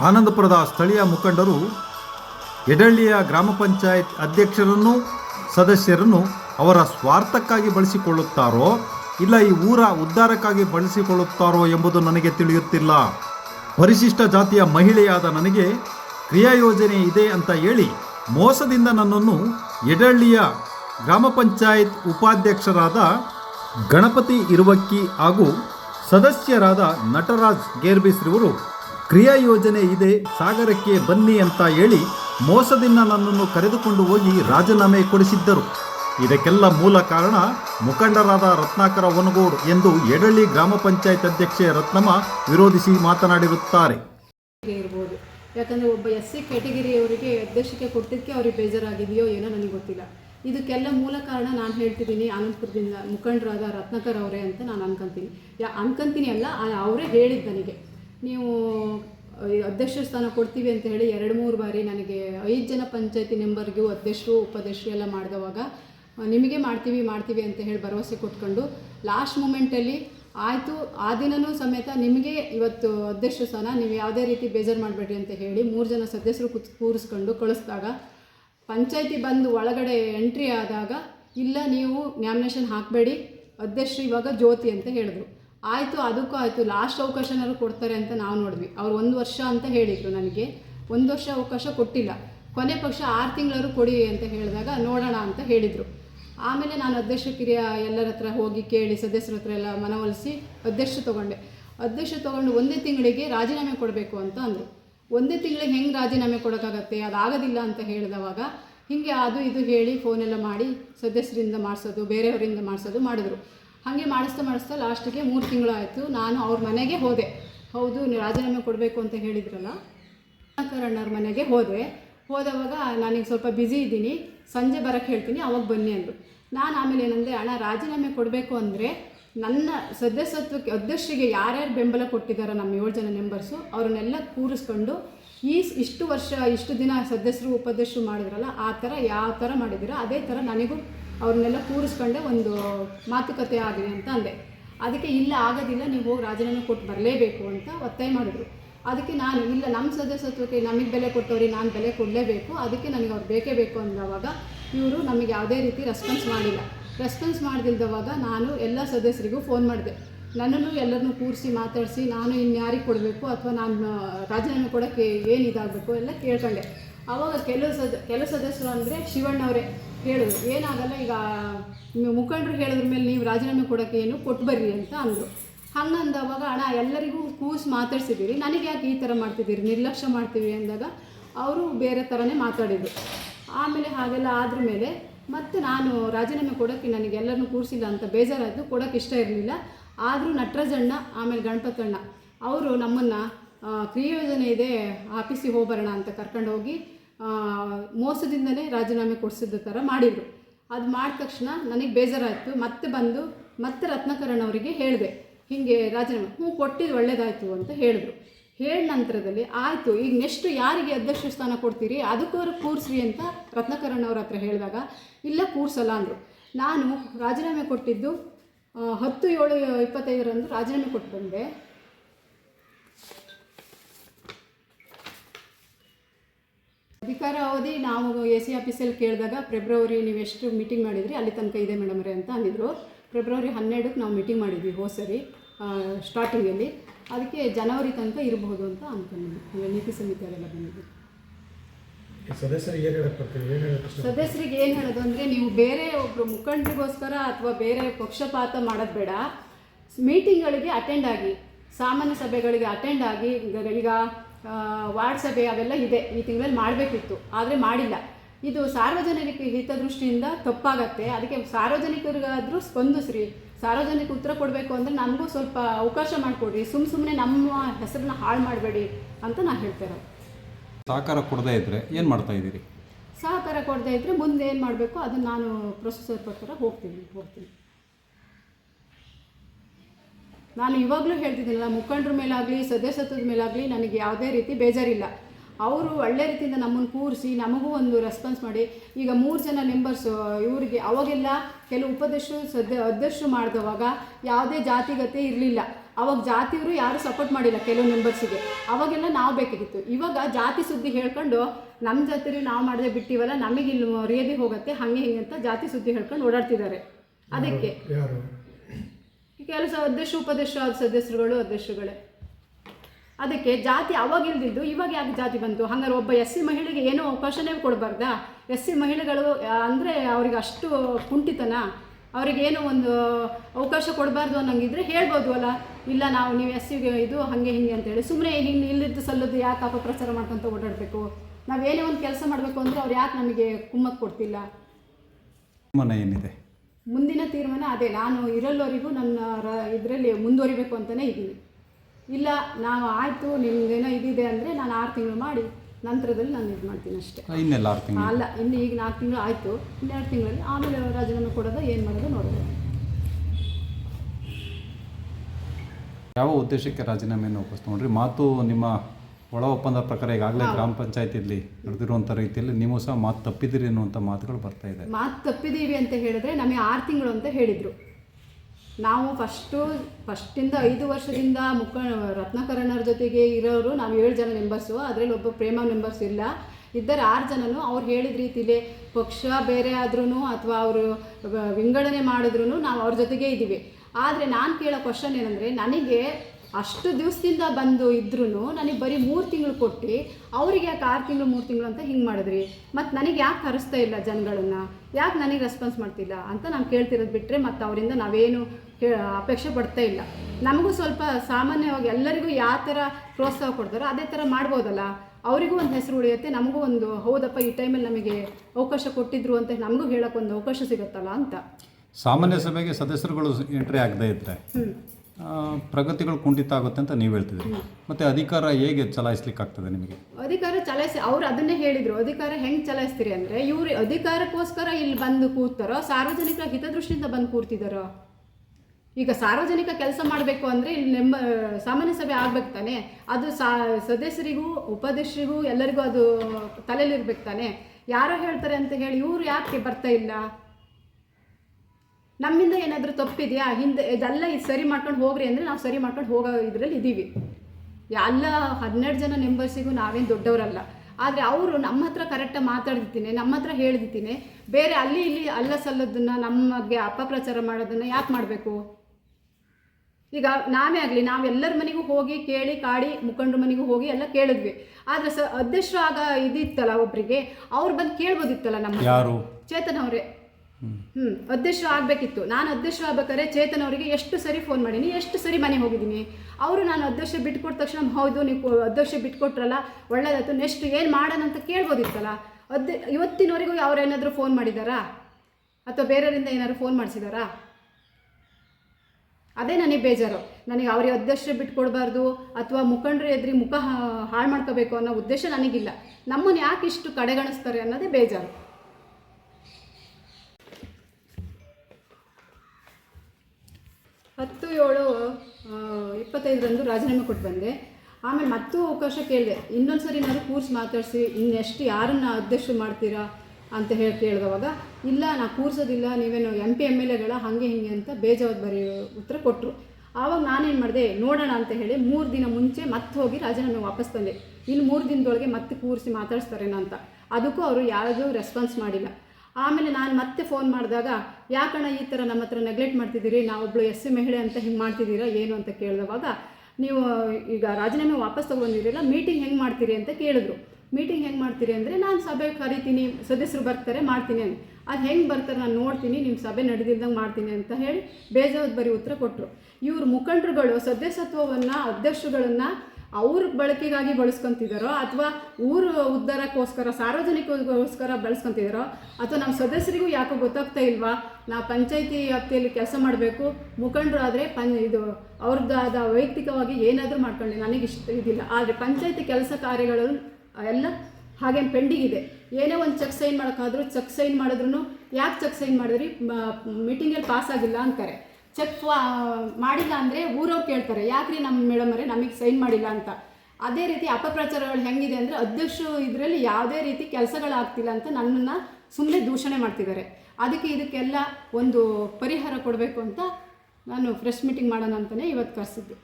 ಆನಂದಪುರದ ಸ್ಥಳೀಯ ಮುಖಂಡರು ಎಡಳ್ಳಿಯ ಗ್ರಾಮ ಪಂಚಾಯತ್ ಅಧ್ಯಕ್ಷರನ್ನು, ಸದಸ್ಯರನ್ನು ಅವರ ಸ್ವಾರ್ಥಕ್ಕಾಗಿ ಬಳಸಿಕೊಳ್ಳುತ್ತಾರೋ ಇಲ್ಲ ಈ ಊರ ಉದ್ಧಾರಕ್ಕಾಗಿ ಬಳಸಿಕೊಳ್ಳುತ್ತಾರೋ ಎಂಬುದು ನನಗೆ ತಿಳಿಯುತ್ತಿಲ್ಲ. ಪರಿಶಿಷ್ಟ ಜಾತಿಯ ಮಹಿಳೆಯಾದ ನನಗೆ ಕ್ರಿಯಾ ಯೋಜನೆ ಇದೆ ಅಂತ ಹೇಳಿ ಮೋಸದಿಂದ ನನ್ನನ್ನು ಎಡಳ್ಳಿಯ ಗ್ರಾಮ ಪಂಚಾಯತ್ ಉಪಾಧ್ಯಕ್ಷರಾದ ಗಣಪತಿ ಇರುವಕ್ಕಿ ಹಾಗೂ ಸದಸ್ಯರಾದ ನಟರಾಜ್ ಗೇರ್ಬಿಸ್ರವರು ಕ್ರಿಯಾ ಯೋಜನೆ ಇದೆ, ಸಾಗರಕ್ಕೆ ಬನ್ನಿ ಅಂತ ಹೇಳಿ ಮೋಸದಿಂದ ನನ್ನನ್ನು ಕರೆದುಕೊಂಡು ಹೋಗಿ ರಾಜೀನಾಮೆ ಕೊಡಿಸಿದ್ದರು. ಇದಕ್ಕೆಲ್ಲ ಮೂಲ ಕಾರಣ ಮುಖಂಡರಾದ ರತ್ನಾಕರ ಒನಗೋಡು ಎಂದು ಎಡಳ್ಳಿ ಗ್ರಾಮ ಪಂಚಾಯತ್ ಅಧ್ಯಕ್ಷೆ ರತ್ನಮ್ಮ ವಿರೋಧಿಸಿ ಮಾತನಾಡಿರುತ್ತಾರೆ. ಇರ್ಬೋದು. ಯಾಕಂದರೆ ಒಬ್ಬ ಎಸ್ ಸಿ ಕ್ಯಾಟಗಿರಿಯವರಿಗೆ ಅಧ್ಯಕ್ಷತೆ ಕೊಟ್ಟಿದ್ದಕ್ಕೆ ಅವ್ರಿಗೆ ಬೇಜಾರಾಗಿದೆಯೋ ಏನೋ ನನಗೆ ಗೊತ್ತಿಲ್ಲ. ಇದಕ್ಕೆಲ್ಲ ಮೂಲ ಕಾರಣ ನಾನು ಹೇಳ್ತಿದ್ದೀನಿ, ಆನಂದಪುರದಿಂದ ಮುಖಂಡರಾದ ರತ್ನಾಕರ್ ಅವರೇ ಅಂತ ನಾನು ಅನ್ಕೊಂತೀನಿ. ಯಾ, ಅನ್ಕೊಂತೀನಿ ಅಲ್ಲ ಅವರೇ ಹೇಳಿದ್ದು ನನಗೆ. ನೀವು ಅಧ್ಯಕ್ಷ ಸ್ಥಾನ ಕೊಡ್ತೀವಿ ಅಂತ ಹೇಳಿ ಎರಡು ಮೂರು ಬಾರಿ ನನಗೆ ಐದು ಜನ ಪಂಚಾಯತಿ ಮೆಂಬರ್ಗೂ ಅಧ್ಯಕ್ಷರು, ಉಪಾಧ್ಯಕ್ಷರು ಎಲ್ಲ ಮಾಡಿದವಾಗ ನಿಮಗೆ ಮಾಡ್ತೀವಿ ಮಾಡ್ತೀವಿ ಅಂತ ಹೇಳಿ ಭರವಸೆ ಕೊಟ್ಕೊಂಡು ಲಾಸ್ಟ್ ಮೂಮೆಂಟಲ್ಲಿ ಆಯಿತು, ಆ ದಿನವೂ ಸಮೇತ ನಿಮಗೆ ಇವತ್ತು ಅಧ್ಯಕ್ಷ ಸ್ಥಾನ, ನೀವು ಯಾವುದೇ ರೀತಿ ಬೇಜಾರು ಮಾಡಬೇಡಿ ಅಂತ ಹೇಳಿ ಮೂರು ಜನ ಸದಸ್ಯರು ಕುತ್, ಕೂರಿಸ್ಕೊಂಡು ಕಳಿಸಿದಾಗ ಪಂಚಾಯತಿ ಬಂದು ಒಳಗಡೆ ಎಂಟ್ರಿ ಆದಾಗ ಇಲ್ಲ ನೀವು ನ್ಯಾಮಿನೇಷನ್ ಹಾಕಬೇಡಿ, ಅಧ್ಯಕ್ಷರು ಇವಾಗ ಜ್ಯೋತಿ ಅಂತ ಹೇಳಿದ್ರು. ಆಯಿತು, ಅದಕ್ಕೂ ಆಯಿತು ಲಾಸ್ಟ್ ಅವಕಾಶನಾದ್ರು ಕೊಡ್ತಾರೆ ಅಂತ ನಾವು ನೋಡಿದ್ವಿ. ಅವ್ರು ಒಂದು ವರ್ಷ ಅಂತ ಹೇಳಿದರು ನನಗೆ. ಒಂದು ವರ್ಷ ಅವಕಾಶ ಕೊಟ್ಟಿಲ್ಲ. ಕೊನೆ ಪಕ್ಷ ಆರು ತಿಂಗಳಾದ್ರು ಕೊಡಿ ಅಂತ ಹೇಳಿದಾಗ ನೋಡೋಣ ಅಂತ ಹೇಳಿದರು. ಆಮೇಲೆ ನಾನು ಅಧ್ಯಕ್ಷ ಕಿರಿಯ ಎಲ್ಲರ ಹತ್ರ ಹೋಗಿ ಕೇಳಿ, ಸದಸ್ಯರ ಹತ್ರ ಎಲ್ಲ ಮನವೊಲಿಸಿ ಅಧ್ಯಕ್ಷ ತೊಗೊಂಡೆ. ಅಧ್ಯಕ್ಷ ತೊಗೊಂಡು ಒಂದೇ ತಿಂಗಳಿಗೆ ರಾಜೀನಾಮೆ ಕೊಡಬೇಕು ಅಂತ ಅಂದರು. ಒಂದೇ ತಿಂಗಳಿಗೆ ಹೆಂಗೆ ರಾಜೀನಾಮೆ ಕೊಡೋಕ್ಕಾಗತ್ತೆ? ಅದಾಗೋದಿಲ್ಲ ಅಂತ ಹೇಳಿದವಾಗ ಹೀಗೆ ಅದು ಇದು ಹೇಳಿ ಫೋನೆಲ್ಲ ಮಾಡಿ ಸದಸ್ಯರಿಂದ ಮಾಡಿಸೋದು, ಬೇರೆಯವರಿಂದ ಮಾಡಿಸೋದು ಮಾಡಿದ್ರು. ಹಾಗೆ ಮಾಡಿಸ್ತಾ ಮಾಡಿಸ್ತಾ ಲಾಸ್ಟಿಗೆ ಮೂರು ತಿಂಗಳು ಆಯಿತು ನಾನು ಅವ್ರ ಮನೆಗೆ ಹೋದೆ. ಹೌದು ರಾಜೀನಾಮೆ ಕೊಡಬೇಕು ಅಂತ ಹೇಳಿದ್ರಲ್ಲ? ಅಣ್ಣವ್ರ ಮನೆಗೆ ಹೋದೆ. ಹೋದವಾಗ ನಾನೀಗ ಸ್ವಲ್ಪ ಬ್ಯುಸಿ ಇದ್ದೀನಿ. ಸಂಜೆ ಬರೋಕ್ಕೆ ಹೇಳ್ತೀನಿ, ಅವಾಗ ಬನ್ನಿ ಅಂದರು. ನಾನು ಆಮೇಲೆ ಏನಂದರೆ ಅಣ್ಣ, ರಾಜೀನಾಮೆ ಕೊಡಬೇಕು ಅಂದರೆ ನನ್ನ ಸದಸ್ಯತ್ವಕ್ಕೆ, ಅಧ್ಯಕ್ಷರಿಗೆ ಯಾರ್ಯಾರು ಬೆಂಬಲ ಕೊಟ್ಟಿದ್ದಾರೋ ನಮ್ಮ ಏಳು ಜನ ಮೆಂಬರ್ಸು ಅವ್ರನ್ನೆಲ್ಲ ಕೂರಿಸ್ಕೊಂಡು ಈ ಇಷ್ಟು ವರ್ಷ, ಇಷ್ಟು ದಿನ ಸದಸ್ಯರು, ಉಪಾಧ್ಯಕ್ಷರು ಮಾಡಿದ್ರಲ್ಲ, ಆ ಥರ ಯಾವ ಥರ ಮಾಡಿದ್ದೀರೋ ಅದೇ ಥರ ನನಗೂ ಅವ್ರನ್ನೆಲ್ಲ ಕೂರಿಸ್ಕೊಂಡೆ ಒಂದು ಮಾತುಕತೆ ಆಗಲಿ ಅಂತ ಅಂದೆ. ಅದಕ್ಕೆ ಇಲ್ಲ, ಆಗೋದಿಲ್ಲ, ನೀವು ಹೋಗಿ ರಾಜೀನಾಮೆ ಕೊಟ್ಟು ಬರಲೇಬೇಕು ಅಂತ ಒತ್ತಾಯ ಮಾಡಿದ್ರು. ಅದಕ್ಕೆ ನಾನು, ಇಲ್ಲ, ನಮ್ಮ ಸದಸ್ಯತ್ವಕ್ಕೆ ನಮಗೆ ಬೆಲೆ ಕೊಟ್ಟವ್ರಿಗೆ ನಾನು ಬೆಲೆ ಕೊಡಲೇಬೇಕು, ಅದಕ್ಕೆ ನನಗೆ ಅವ್ರು ಬೇಕೇ ಬೇಕು ಅಂದವಾಗ ಇವರು ನಮಗೆ ಯಾವುದೇ ರೀತಿ ರೆಸ್ಪಾನ್ಸ್ ಮಾಡಿಲ್ಲ. ರೆಸ್ಪಾನ್ಸ್ ಮಾಡ್ದಿಲ್ದವಾಗ ನಾನು ಎಲ್ಲ ಸದಸ್ಯರಿಗೂ ಫೋನ್ ಮಾಡಿದೆ. ನನ್ನನ್ನು ಎಲ್ಲರನ್ನೂ ಕೂರಿಸಿ ಮಾತಾಡಿಸಿ, ನಾನು ಇನ್ಯಾರಿಗೆ ಕೊಡಬೇಕು ಅಥವಾ ನಾನು ರಾಜೀನಾಮೆ ಕೊಡೋಕ್ಕೆ ಏನು ಇದಾಗಬೇಕು ಎಲ್ಲ ಕೇಳ್ಕೊಂಡೆ. ಆವಾಗ ಕೆಲವು ಸದ, ಕೆಲವು ಸದಸ್ಯರು ಅಂದರೆ ಶಿವಣ್ಣವರೇ ಹೇಳಿದ್ರು. ಏನಾಗಲ್ಲ ಈಗ ನೀವು ಮುಖಂಡರು ಹೇಳಿದ್ರ ಮೇಲೆ ನೀವು ರಾಜೀನಾಮೆ ಕೊಡೋಕ್ಕೆ ಏನು ಕೊಟ್ಟು ಬರ್ರಿ ಅಂತ ಅಂದರು. ಹಂಗಂದವಾಗ ಅಣ್ಣ, ಎಲ್ಲರಿಗೂ ಕೂಸು ಮಾತಾಡ್ಸಿದ್ದೀರಿ. ನನಗೆ ಯಾಕೆ ಈ ಥರ ಮಾಡ್ತಿದ್ದೀರಿ? ನಿರ್ಲಕ್ಷ್ಯ ಮಾಡ್ತೀವಿ ಅಂದಾಗ ಅವರು ಬೇರೆ ಥರನೇ ಮಾತಾಡಿದರು. ಆಮೇಲೆ ಹಾಗೆಲ್ಲ ಆದ್ರ ಮೇಲೆ ಮತ್ತು ನಾನು ರಾಜೀನಾಮೆ ಕೊಡೋಕ್ಕೆ ನನಗೆ ಎಲ್ಲರನ್ನೂ ಕೂರಿಸಿಲ್ಲ ಅಂತ ಬೇಜಾರಾಯಿತು. ಕೊಡೋಕ್ಕೆ ಇಷ್ಟ ಇರಲಿಲ್ಲ. ಆದರೂ ನಟರಾಜಣ್ಣ, ಆಮೇಲೆ ಗಣಪತಣ್ಣ, ಅವರು ನಮ್ಮನ್ನು ಕ್ರಿಯೋಜನೆ ಇದೆ ಆಫೀಸಿಗೆ ಹೋಗ್ಬರೋಣ ಅಂತ ಕರ್ಕೊಂಡು ಹೋಗಿ ಮೋಸದಿಂದಲೇ ರಾಜೀನಾಮೆ ಕೊಡಿಸಿದ ಥರ ಮಾಡಿದರು. ಅದು ಮಾಡಿದ ತಕ್ಷಣ ನನಗೆ ಬೇಜಾರಾಯಿತು, ಮತ್ತೆ ಬಂದು ಮತ್ತೆ ರತ್ನಕರಣ್ ಅವರಿಗೆ ಹೇಳಿದೆ, ಹೀಗೆ ರಾಜೀನಾಮೆ, ಹ್ಞೂ ಕೊಟ್ಟಿದ್ದು ಒಳ್ಳೇದಾಯಿತು ಅಂತ ಹೇಳಿದ್ರು. ಹೇಳಿದ ನಂತರದಲ್ಲಿ ಆಯಿತು, ಈಗ ನೆಕ್ಸ್ಟ್ ಯಾರಿಗೆ ಅಧ್ಯಕ್ಷ ಸ್ಥಾನ ಕೊಡ್ತೀರಿ ಅದಕ್ಕವರು ಕೂರಿಸ್ರಿ ಅಂತ ರತ್ನಕರಣ್ ಅವ್ರ ಹತ್ರ ಹೇಳಿದಾಗ, ಇಲ್ಲ ಕೂರಿಸಲ್ಲ ಅಂದರು. ನಾನು ರಾಜೀನಾಮೆ ಕೊಟ್ಟಿದ್ದು ಹತ್ತು ಏಳು ಇಪ್ಪತ್ತೈದರಂದು ರಾಜೀನಾಮೆ ಕೊಟ್ಟು ಬಂದೆ. ಅಧಿಕಾರ ಅವಧಿ ನಾವು ಎ ಸಿ ಆಫೀಸಲ್ಲಿ ಕೇಳಿದಾಗ ಫೆಬ್ರವರಿ ನೀವು ಎಷ್ಟು ಮೀಟಿಂಗ್ ಮಾಡಿದ್ರಿ ಅಲ್ಲಿ ತನಕ ಇದೆ ಮೇಡಮ್ರೆ ಅಂತ ಅಂದಿದ್ರು. ಫೆಬ್ರವರಿ ಹನ್ನೆರಡಕ್ಕೆ ನಾವು ಮೀಟಿಂಗ್ ಮಾಡಿದ್ವಿ ಹೋದ ಸರಿ ಸ್ಟಾರ್ಟಿಂಗಲ್ಲಿ ಅದಕ್ಕೆ ಜನವರಿ ತನಕ ಇರಬಹುದು ಅಂತ ಅಂದ್ಕೊಂಡಿದ್ವಿ ನೀತಿ ಸಮಿತಿ ಬರ್ತೀವಿ ಏನು ಸದಸ್ಯರಿಗೆ ಏನು ಹೇಳೋದು ಅಂದರೆ ನೀವು ಬೇರೆ ಒಬ್ಬರು ಮುಖಂಡರಿಗೋಸ್ಕರ ಅಥವಾ ಬೇರೆ ಪಕ್ಷಪಾತ ಮಾಡೋದು ಬೇಡ. ಮೀಟಿಂಗ್ಗಳಿಗೆ ಅಟೆಂಡ್ ಆಗಿ ಸಾಮಾನ್ಯ ಸಭೆಗಳಿಗೆ ಅಟೆಂಡ್ ಆಗಿ ಈಗ- ಸಭೆ ಅವೆಲ್ಲ ಇದೆ. ಈ ತಿಂಗಳಲ್ಲಿ ಮಾಡಬೇಕಿತ್ತು. ಆದರೆ ಮಾಡಿಲ್ಲ. ಇದು ಸಾರ್ವಜನಿಕ ಹಿತದೃಷ್ಟಿಯಿಂದ ತಪ್ಪಾಗತ್ತೆ. ಅದಕ್ಕೆ ಸಾರ್ವಜನಿಕರಿಗಾದರೂ ಸ್ಪಂದಿಸ್ರಿ. ಸಾರ್ವಜನಿಕ ಉತ್ತರ ಕೊಡಬೇಕು ಅಂದರೆ ನಮಗೂ ಸ್ವಲ್ಪ ಅವಕಾಶ ಮಾಡಿಕೊಡ್ರಿ. ಸುಮ್ಮ ಸುಮ್ಮನೆ ನಮ್ಮ ಹೆಸರನ್ನ ಹಾಳು ಮಾಡಬೇಡಿ ಅಂತ ನಾನು ಹೇಳ್ತೇನೆ ಸಹಕಾರ ಕೊಡದೇ ಇದ್ದರೆ ಏನು ಮಾಡ್ತಾ ಇದ್ದೀರಿ? ಸಹಕಾರ ಕೊಡದೇ ಇದ್ದರೆ ಮುಂದೆ ಏನು ಮಾಡಬೇಕು? ಅದನ್ನು ನಾನು ಪ್ರೊಸೆಸರ್ ಪ್ರಕಾರ ಹೋಗ್ತೀನಿ ಹೋಗ್ತೀನಿ. ನಾನು ಇವಾಗಲೂ ಹೇಳ್ತಿದ್ದೀನಲ್ಲ ಮುಖಂಡ್ರ ಮೇಲಾಗಲಿ, ಸದಸ್ಯತ್ವದ ಮೇಲಾಗಲಿ ನನಗೆ ಯಾವುದೇ ರೀತಿ ಬೇಜಾರಿಲ್ಲ. ಅವರು ಒಳ್ಳೆ ರೀತಿಯಿಂದ ನಮ್ಮನ್ನು ಕೂರಿಸಿ, ನಮಗೂ ಒಂದು ರೆಸ್ಪಾನ್ಸ್ ಮಾಡಿ. ಈಗ ಮೂರು ಜನ ಮೆಂಬರ್ಸು ಇವರಿಗೆ ಅವಾಗೆಲ್ಲ ಕೆಲವು ಉಪಾಧ್ಯಕ್ಷರು, ಸದ್ಯ ಅಧ್ಯಕ್ಷರು ಮಾಡಿದವಾಗ ಯಾವುದೇ ಜಾತಿಗತೆ ಇರಲಿಲ್ಲ. ಅವಾಗ ಜಾತಿಯವರು ಯಾರು ಸಪೋರ್ಟ್ ಮಾಡಿಲ್ಲ ಕೆಲವು ಮೆಂಬರ್ಸಿಗೆ ಅವಾಗೆಲ್ಲ ನಾವು ಬೇಕಾಗಿತ್ತು. ಇವಾಗ ಜಾತಿ ಸುದ್ದಿ ಹೇಳ್ಕೊಂಡು ನಮ್ಮ ಜಾತಿಯಲ್ಲಿ ನಾವು ಮಾಡದೆ ಬಿಟ್ಟಿವಲ್ಲ ನಮಗೆ ಇಲ್ಲಿ ಹೋಗುತ್ತೆ, ಹಾಗೆ ಹಿಂಗೆ ಅಂತ ಜಾತಿ ಸುದ್ದಿ ಹೇಳ್ಕೊಂಡು ಓಡಾಡ್ತಿದ್ದಾರೆ. ಅದಕ್ಕೆ ಯಾರು ಕೆಲಸ ಅಧ್ಯಕ್ಷ ಆದ ಸದಸ್ಯರುಗಳು ಅಧ್ಯಕ್ಷರುಗಳೇ. ಅದಕ್ಕೆ ಜಾತಿ ಅವಾಗ ಇಲ್ದಿದ್ದು ಇವಾಗ ಯಾಕೆ ಜಾತಿ ಬಂತು? ಹಂಗಾರೆ ಒಬ್ಬ ಎಸ್ ಸಿ ಮಹಿಳೆಗೆ ಏನೋ ಅವಕಾಶನೇ ಕೊಡಬಾರ್ದಾ? ಎಸ್ ಸಿ ಮಹಿಳೆಗಳು, ಅಂದರೆ ಅವ್ರಿಗೆ ಅಷ್ಟು ಕುಂಠಿತನ? ಅವ್ರಿಗೆ ಏನೋ ಒಂದು ಅವಕಾಶ ಕೊಡಬಾರ್ದು ಅನ್ನಂಗಿದ್ರೆ ಹೇಳ್ಬೋದು ಅಲ್ಲ ಇಲ್ಲ ನಾವು, ನೀವು ಎಸ್ ಸಿಗೆ ಇದು, ಹಾಗೆ ಹಿಂಗೆ ಅಂತೇಳಿ. ಸುಮ್ಮನೆ ಹಿಂಗೆ ಇಲ್ಲಿದ್ದು ಸಲ್ಲದು ಯಾಕೆ ಅಪಪ್ರಚಾರ ಮಾಡ್ಕೊಂತ ಓಡಾಡಬೇಕು? ನಾವೇನೇ ಒಂದು ಕೆಲಸ ಮಾಡಬೇಕು ಅಂದರೆ ಅವ್ರು ಯಾಕೆ ನಮಗೆ ಕುಮ್ಮಕ್ಕೆ ಕೊಡ್ತಿಲ್ಲ? ಏನಿದೆ? ಮುಂದಿನ ತೀರ್ಮಾನ ಅದೇ ನಾನು ಇರಲ್ಲವರೆಗೂ ನನ್ನ ಇದರಲ್ಲಿ ಮುಂದುವರಿಬೇಕು ಅಂತಲೇ ಇದ್ದೀನಿ. ಇಲ್ಲ ನಾವು ಆಯಿತು ನಿಮ್ದೇನೋ ಇದಿದೆ ಅಂದರೆ ನಾನು ಆರು ತಿಂಗಳು ಮಾಡಿ ನಂತರದಲ್ಲಿ ನಾನು ಇದು ಮಾಡ್ತೀನಿ ಅಷ್ಟೇ. ಇನ್ನೆಲ್ಲ ಆರು ತಿಂಗಳು. ಅಲ್ಲ ಇನ್ನು ಈಗ ನಾಲ್ಕು ತಿಂಗಳು ಆಯಿತು ಇನ್ನೆರಡು ತಿಂಗಳಲ್ಲಿ ಆಮೇಲೆ ರಾಜೀನಾಮೆ ಕೊಡೋದು ಏನು ಮಾಡೋದು ನೋಡೋದು ಯಾವ ಉದ್ದೇಶಕ್ಕೆ ರಾಜೀನಾಮೆಯನ್ನು ತಗೊಂಡ್ರಿ? ಮಾತು ನಿಮ್ಮ ಒಳ ಒಪ್ಪಂದ ಪ್ರಕಾರ ಈಗಾಗಲೇ ಗ್ರಾಮ ಪಂಚಾಯತಿಯಲ್ಲಿ ನಡೆದಿರುವಂಥ ರೀತಿಯಲ್ಲಿ ನೀವು ಸಹ ಮಾತು ತಪ್ಪಿದಿರಿ ಅನ್ನುವಂಥ ಮಾತುಗಳು ಬರ್ತಾ ಇದೆ. ಮಾತು ತಪ್ಪಿದ್ದೀವಿ ಅಂತ ಹೇಳಿದ್ರೆ ನಮಗೆ ಆರು ತಿಂಗಳು ಅಂತ ಹೇಳಿದರು. ನಾವು ಫಸ್ಟು ಫಸ್ಟಿಂದ ಐದು ವರ್ಷದಿಂದ ಮುಖ ರತ್ನಕರಣರ ಜೊತೆಗೆ ಇರೋರು ನಾವು ಏಳು ಜನ ಮೆಂಬರ್ಸು ಅದರಲ್ಲಿ ಒಬ್ಬ ಪ್ರೇಮ ಮೆಂಬರ್ಸ್ ಇಲ್ಲ. ಇದ್ದರೆ ಆರು ಜನನು ಅವ್ರು ಹೇಳಿದ ರೀತಿಲಿ ಪಕ್ಷ ಬೇರೆ ಆದ್ರೂ ಅಥವಾ ಅವರು ವಿಂಗಡಣೆ ಮಾಡಿದ್ರು ನಾವು ಅವ್ರ ಜೊತೆಗೇ ಇದ್ದೀವಿ. ಆದರೆ ನಾನು ಕೇಳೋ ಕ್ವಶನ್ ಏನಂದರೆ ನನಗೆ ಅಷ್ಟು ದಿವಸದಿಂದ ಬಂದು ಇದ್ರೂ ನನಗೆ ಬರೀ ಮೂರು ತಿಂಗಳು ಕೊಟ್ಟು ಅವ್ರಿಗೆ ಯಾಕೆ ಆರು ತಿಂಗಳು ಮೂರು ತಿಂಗಳು ಅಂತ ಹಿಂಗೆ ಮಾಡಿದ್ರಿ? ಮತ್ತು ನನಗೆ ಯಾಕೆ ಕರೆಸ್ತಾ ಇಲ್ಲ ಜನಗಳನ್ನ? ಯಾಕೆ ನನಗೆ ರೆಸ್ಪಾನ್ಸ್ ಮಾಡ್ತಿಲ್ಲ ಅಂತ ನಾನು ಕೇಳ್ತಿರೋದು ಬಿಟ್ಟರೆ ಮತ್ತು ಅವರಿಂದ ನಾವೇನು ಅಪೇಕ್ಷೆ ಪಡ್ತಾ ಇಲ್ಲ. ನಮಗೂ ಸ್ವಲ್ಪ ಸಾಮಾನ್ಯವಾಗಿ ಎಲ್ಲರಿಗೂ ಯಾವ ಥರ ಪ್ರೋತ್ಸಾಹ ಕೊಡ್ತಾರೋ ಅದೇ ಥರ ಮಾಡ್ಬೋದಲ್ಲ. ಅವರಿಗೂ ಒಂದು ಹೆಸರು ಉಳಿಯುತ್ತೆ ನಮಗೂ ಒಂದು ಹೌದಪ್ಪ ಈ ಟೈಮಲ್ಲಿ ನಮಗೆ ಅವಕಾಶ ಕೊಟ್ಟಿದ್ರು ಅಂತ ನಮಗೂ ಹೇಳೋಕೆ ಒಂದು ಅವಕಾಶ ಸಿಗುತ್ತಲ್ಲ ಅಂತ. ಸಾಮಾನ್ಯ ಸಭೆಗೆ ಸದಸ್ಯರುಗಳು ಎಂಟ್ರಿ ಆಗದೇ ಇದ್ದರೆ ಪ್ರಗತಿಗಳು ಕುಂಠಿತ ಆಗುತ್ತೆ ಅಂತ ನೀವು ಹೇಳ್ತಿದ್ರಿ ಮತ್ತೆ ಅಧಿಕಾರ ಹೇಗೆ ಚಲಾಯಿಸ್ಲಿಕ್ಕೆ ಆಗ್ತದೆ ನಿಮಗೆ? ಅಧಿಕಾರ ಚಲಾಯಿಸಿ ಅವ್ರು ಅದನ್ನೇ ಹೇಳಿದ್ರು ಅಧಿಕಾರ ಹೆಂಗೆ ಚಲಾಯಿಸ್ತೀರಿ ಅಂದ್ರೆ ಇವ್ರು ಅಧಿಕಾರಕ್ಕೋಸ್ಕರ ಇಲ್ಲಿ ಬಂದು ಕೂತಾರೋ ಸಾರ್ವಜನಿಕರ ಹಿತದೃಷ್ಟಿಯಿಂದ ಬಂದು ಕೂರ್ತಿದ್ದಾರೋ ಈಗ ಸಾರ್ವಜನಿಕ ಕೆಲಸ ಮಾಡಬೇಕು ಅಂದರೆ ಇಲ್ಲಿ ನೆಮ್ಮ ಸಾಮಾನ್ಯ ಸಭೆ ಆಗ್ಬೇಕು ತಾನೆ? ಅದು ಸಾ ಸದಸ್ಯರಿಗೂ ಉಪಾಧ್ಯಕ್ಷರಿಗೂ ಎಲ್ಲರಿಗೂ ಅದು ತಲೆಯಲ್ಲಿರ್ಬೇಕು ತಾನೆ? ಯಾರೋ ಹೇಳ್ತಾರೆ ಅಂತ ಹೇಳಿ ಇವ್ರು ಯಾಕೆ ಬರ್ತಾ ಇಲ್ಲ? ನಮ್ಮಿಂದ ಏನಾದರೂ ತಪ್ಪಿದೆಯಾ? ಹಿಂದೆ ಇದೆಲ್ಲ ಇದು ಸರಿ ಮಾಡ್ಕೊಂಡು ಹೋಗ್ರಿ ಅಂದರೆ ನಾವು ಸರಿ ಮಾಡ್ಕೊಂಡು ಹೋಗೋ ಇದರಲ್ಲಿ ಇದ್ದೀವಿ ಎಲ್ಲ ಹನ್ನೆರಡು ಜನ ಮೆಂಬರ್ಸಿಗೂ ನಾವೇನು ದೊಡ್ಡವರಲ್ಲ. ಆದರೆ ಅವರು ನಮ್ಮ ಹತ್ರ ಕರೆಕ್ಟಾಗಿ ಮಾತಾಡ್ದಿದ್ದೀನಿ ನಮ್ಮ ಹತ್ರ ಹೇಳ್ದಿದ್ದೀನಿ ಬೇರೆ ಅಲ್ಲಿ ಇಲ್ಲಿ ಅಲ್ಲ ಸಲ್ಲದನ್ನ ನಮಗೆ ಅಪಪ್ರಚಾರ ಮಾಡೋದನ್ನು ಯಾಕೆ ಮಾಡಬೇಕು? ಈಗ ನಾವೇ ಆಗಲಿ ನಾವೆಲ್ಲರ ಮನೆಗೂ ಹೋಗಿ ಕೇಳಿ ಕಾಡಿ ಮುಖಂಡ್ರ ಮನೆಗೂ ಹೋಗಿ ಎಲ್ಲ ಕೇಳಿದ್ವಿ. ಆದರೆ ಸ ಅಧ್ಯಕ್ಷರು ಆಗ ಇದಿತ್ತಲ್ಲ ಒಬ್ಬರಿಗೆ ಅವ್ರು ಬಂದು ಕೇಳ್ಬೋದಿತ್ತಲ್ಲ ನಮ್ಮ ಯಾರು? ಚೇತನ್ ಅವರೇ. ಹ್ಞೂ ಅಧ್ಯಕ್ಷರು ಆಗಬೇಕಿತ್ತು. ನಾನು ಅಧ್ಯಕ್ಷರು ಆಗ್ಬೇಕಾದ್ರೆ ಚೇತನ್ ಅವರಿಗೆ ಎಷ್ಟು ಸರಿ ಫೋನ್ ಮಾಡೀನಿ ಎಷ್ಟು ಸರಿ ಮನೆ ಹೋಗಿದ್ದೀನಿ? ಅವರು ನಾನು ಅಧ್ಯಕ್ಷ ಬಿಟ್ಕೊಟ್ಟ ತಕ್ಷಣ ಹೌದು, ನೀವು ಅಧ್ಯಕ್ಷ ಬಿಟ್ಕೊಟ್ರಲ್ಲ, ಒಳ್ಳೇದಾಯ್ತು ನೆಕ್ಸ್ಟ್ ಏನು ಮಾಡೋಣ ಅಂತ ಕೇಳ್ಬೋದಿತ್ತಲ್ಲ? ಅಧ್ಯ ಇವತ್ತಿನವರೆಗೂ ಅವ್ರೇನಾದರೂ ಫೋನ್ ಮಾಡಿದಾರಾ? ಅಥವಾ ಬೇರೆಯವರಿಂದ ಏನಾದ್ರು ಫೋನ್ ಮಾಡಿಸಿದಾರಾ? ಅದೇ ನನಗೆ ಬೇಜಾರು. ನನಗೆ ಅವ್ರಿಗೆ ಅಧ್ಯಕ್ಷ ಬಿಟ್ಕೊಡ್ಬಾರ್ದು, ಅಥವಾ ಮುಖಂಡರು ಎದ್ರಿ ಮುಖ ಹಾಳು ಮಾಡ್ಕೋಬೇಕು ಅನ್ನೋ ಉದ್ದೇಶ ನನಗಿಲ್ಲ. ನಮ್ಮನ್ನು ಯಾಕೆ ಇಷ್ಟು ಕಡೆಗಣಿಸ್ತಾರೆ ಅನ್ನೋದೇ ಬೇಜಾರು. ಏಳು ಇಪ್ಪತ್ತೈದರಂದು ರಾಜೀನಾಮೆ ಕೊಟ್ಟು ಬಂದೆ. ಆಮೇಲೆ ಮತ್ತೂ ಅವಕಾಶ ಕೇಳಿದೆ. ಇನ್ನೊಂದು ಸರಿ ನಾನು ಕೂರ್ಸಿ ಮಾತಾಡಿಸಿ, ಇನ್ನೆಷ್ಟು ಯಾರನ್ನ ಅಧ್ಯಕ್ಷ ಮಾಡ್ತೀರಾ ಅಂತ ಹೇಳಿ ಕೇಳಿದವಾಗ, ಇಲ್ಲ, ನಾ ಕೂರ್ಸೋದಿಲ್ಲ, ನೀವೇನು ಎಂ ಪಿ ಎಂ ಎಲ್ ಎಗಳ ಹಾಗೆ ಹಿಂಗೆ ಅಂತ ಬೇಜವಾಬ್ದಾರಿ ಉತ್ತರ ಕೊಟ್ಟರು ಆವಾಗ ನಾನೇನು ಮಾಡಿದೆ, ನೋಡೋಣ ಅಂತ ಹೇಳಿ ಮೂರು ದಿನ ಮುಂಚೆ ಮತ್ತೆ ಹೋಗಿ ರಾಜೀನಾಮೆ ವಾಪಸ್ ತಂದೆ. ಇನ್ನು ಮೂರು ದಿನದೊಳಗೆ ಮತ್ತೆ ಕೂರಿಸಿ ಮಾತಾಡಿಸ್ತಾರೇನೋ ಅಂತ. ಅದಕ್ಕೂ ಅವರು ಯಾರಾದರೂ ರೆಸ್ಪಾನ್ಸ್ ಮಾಡಿಲ್ಲ. ಆಮೇಲೆ ನಾನು ಮತ್ತೆ ಫೋನ್ ಮಾಡಿದಾಗ, ಯಾಕಣ್ಣ ಈ ಥರ ನಮ್ಮ ಹತ್ರ ನೆಗ್ಲೆಕ್ಟ್ ಮಾಡ್ತಿದ್ದೀರಿ? ನಾವೊಬ್ಳು ಎಸ್ ಸಿ ಮಹಿಳೆ ಅಂತ ಹಿಂಗೆ ಮಾಡ್ತಿದ್ದೀರಾ? ಏನು ಅಂತ ಕೇಳಿದವಾಗ, ನೀವು ಈಗ ರಾಜೀನಾಮೆ ವಾಪಸ್ ತೊಗೊಂಡಿರಲಿಲ್ಲ ಮೀಟಿಂಗ್ ಹೆಂಗೆ ಮಾಡ್ತೀರಿ ಅಂತ ಕೇಳಿದ್ರು. ಮೀಟಿಂಗ್ ಹೆಂಗೆ ಮಾಡ್ತೀರಿ ಅಂದರೆ, ನಾನು ಸಭೆ ಕರಿತೀನಿ, ಸದಸ್ಯರು ಬರ್ತಾರೆ, ಮಾಡ್ತೀನಿ ಅಂತ. ಅದು ಹೆಂಗೆ ಬರ್ತಾರೆ ನಾನು ನೋಡ್ತೀನಿ ನಿಮ್ಮ ಸಭೆ ನಡೆದಿದ್ದಂಗೆ ಮಾಡ್ತೀನಿ ಅಂತ ಹೇಳಿ ಬೇಜವಾಬ್ದಾರಿ ಉತ್ತರ ಕೊಟ್ಟರು ಇವ್ರ ಮುಖಂಡರುಗಳು ಸದಸ್ಯತ್ವವನ್ನು ಅಧ್ಯಕ್ಷರುಗಳನ್ನು ಅವ್ರ ಬಳಕೆಗಾಗಿ ಬಳಸ್ಕೊತಿದ್ದಾರೋ ಅಥವಾ ಊರು ಉದ್ಧಾರಕ್ಕೋಸ್ಕರ ಸಾರ್ವಜನಿಕಗೋಸ್ಕರ ಬಳಸ್ಕೊತಿದ್ದಾರೋ ಅಥವಾ ನಮ್ಮ ಸದಸ್ಯರಿಗೂ ಯಾಕೋ ಗೊತ್ತಾಗ್ತಾ ಇಲ್ವಾ? ನಾವು ಪಂಚಾಯಿತಿ ವ್ಯಾಪ್ತಿಯಲ್ಲಿ ಕೆಲಸ ಮಾಡಬೇಕು, ಮುಖಂಡರು ಆದರೆ ಪಂ ಇದು ಅವ್ರದ್ದಾದ ವೈಯಕ್ತಿಕವಾಗಿ ಏನಾದರೂ ಮಾಡ್ಕೊಳ್ಳಿ, ನನಗೆ ಇಷ್ಟ ಇದಿಲ್ಲ. ಆದರೆ ಪಂಚಾಯಿತಿ ಕೆಲಸ ಕಾರ್ಯಗಳು, ಎಲ್ಲ ಹಾಗೆ ಪೆಂಡಿಂಗ್ ಇದೆ ಏನೇ ಒಂದು ಚೆಕ್ ಸೈನ್ ಮಾಡೋಕ್ಕಾದರೂ ಚೆಕ್ ಸೈನ್ ಮಾಡಿದ್ರು ಯಾಕೆ ಚೆಕ್ ಸೈನ್ ಮಾಡಿದ್ರಿ? ಮೀಟಿಂಗಲ್ಲಿ ಪಾಸ್ ಆಗಿಲ್ಲ ಅಂತಾರೆ. ಚೆಕ್ ಮಾಡಿಲ್ಲ ಅಂದರೆ ಊರವ್ರು ಕೇಳ್ತಾರೆ, ಯಾಕ್ರಿ ನಮ್ಮ ಅವರೇ ನಮಗೆ ಸೈನ್ ಮಾಡಿಲ್ಲ ಅಂತ. ಅದೇ ರೀತಿ ಅಪಪ್ರಚಾರಗಳು ಹೆಂಗಿದೆ ಅಂದರೆ ಅಧ್ಯಕ್ಷರು ಇದರಲ್ಲಿ ಯಾವುದೇ ರೀತಿ ಕೆಲಸಗಳಾಗ್ತಿಲ್ಲ ಅಂತ ನನ್ನನ್ನು ಸುಮ್ಮನೆ ದೂಷಣೆ ಮಾಡ್ತಿದ್ದಾರೆ. ಅದಕ್ಕೆ ಇದಕ್ಕೆಲ್ಲ ಒಂದು ಪರಿಹಾರ ಕೊಡಬೇಕು ಅಂತ ನಾನು ಫ್ರೆಶ್ ಮೀಟಿಂಗ್ ಮಾಡೋಣ ಅಂತಲೇ ಇವತ್ತು ಕರೆಸಿದ್ದು.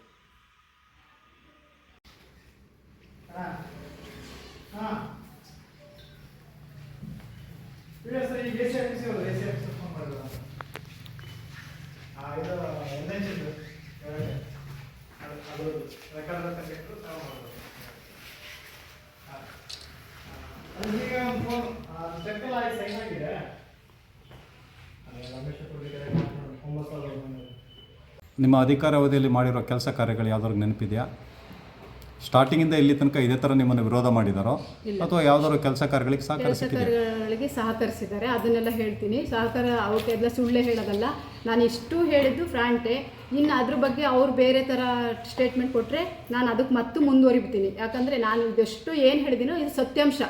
ನಿಮ್ಮ ಅಧಿಕಾರಾವಧಿಯಲ್ಲಿ ಮಾಡಿರೋ ಕೆಲಸ ಕಾರ್ಯಗಳು ಯಾವ್ದಾದ್ರು ನೆನಪಿದೆಯಾ? ಸ್ಟಾರ್ಟಿಂಗಿಂದ ಇಲ್ಲಿ ತನಕ ಇದೇ ಥರ ನಿಮ್ಮನ್ನು ವಿರೋಧ ಮಾಡಿದಾರೋ? ಅಥವಾ ಯಾವ್ದಾದ್ರು ಕೆಲಸ ಕಾರ್ಯಗಳಿಗೆ ಸಹಕರಿಸಿದ್ದಾರೆ? ಕೆಲಸ ಕಾರ್ಯಗಳಿಗೆ ಸಹಕರಿಸಿದ್ದಾರೆ. ಅದನ್ನೆಲ್ಲ ಹೇಳ್ತೀನಿ. ಸಹಕಾರ ಅವಕ್ಕೆಲ್ಲ ಸುಳ್ಳೆ ಹೇಳೋದಲ್ಲ. ನಾನು ಇಷ್ಟು ಹೇಳಿದ್ದು ಫ್ರಾಂಟೆ. ಇನ್ನು ಅದ್ರ ಬಗ್ಗೆ ಅವ್ರು ಬೇರೆ ಥರ ಸ್ಟೇಟ್ಮೆಂಟ್ ಕೊಟ್ಟರೆ ನಾನು ಅದಕ್ಕೆ ಮತ್ತೆ ಮುಂದುವರಿಬಿಡ್ತೀನಿ. ಯಾಕಂದರೆ ನಾನು ಇದೆಷ್ಟು ಏನು ಹೇಳಿದ್ದೀನೋ ಇದು ಸತ್ಯಾಂಶ.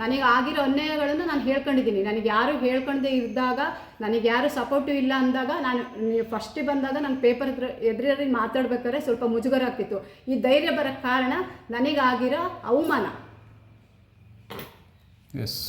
ನನಗೆ ಆಗಿರೋ ಅನ್ಯಾಯಗಳನ್ನು ನಾನು ಹೇಳ್ಕೊಂಡಿದ್ದೀನಿ. ನನಗೆ ಯಾರು ಹೇಳ್ಕೊಂಡೇ ಇದ್ದಾಗ, ನನಗೆ ಯಾರು ಸಪೋರ್ಟಿವ್ ಇಲ್ಲ ಅಂದಾಗ ನಾನು ಫಸ್ಟಿಗೆ ಬಂದಾಗ ನಾನು ಪೇಪರ್ ಹತ್ರ ಎದುರಲ್ಲಿ ಮಾತಾಡ್ಬೇಕಾದ್ರೆ ಸ್ವಲ್ಪ ಮುಜುಗರ ಆಗ್ತಿತ್ತು ಈ ಧೈರ್ಯ ಬರೋಕ್ಕೆ ಕಾರಣ ನನಗಾಗಿರೋ ಅವಮಾನ. ಎಸ್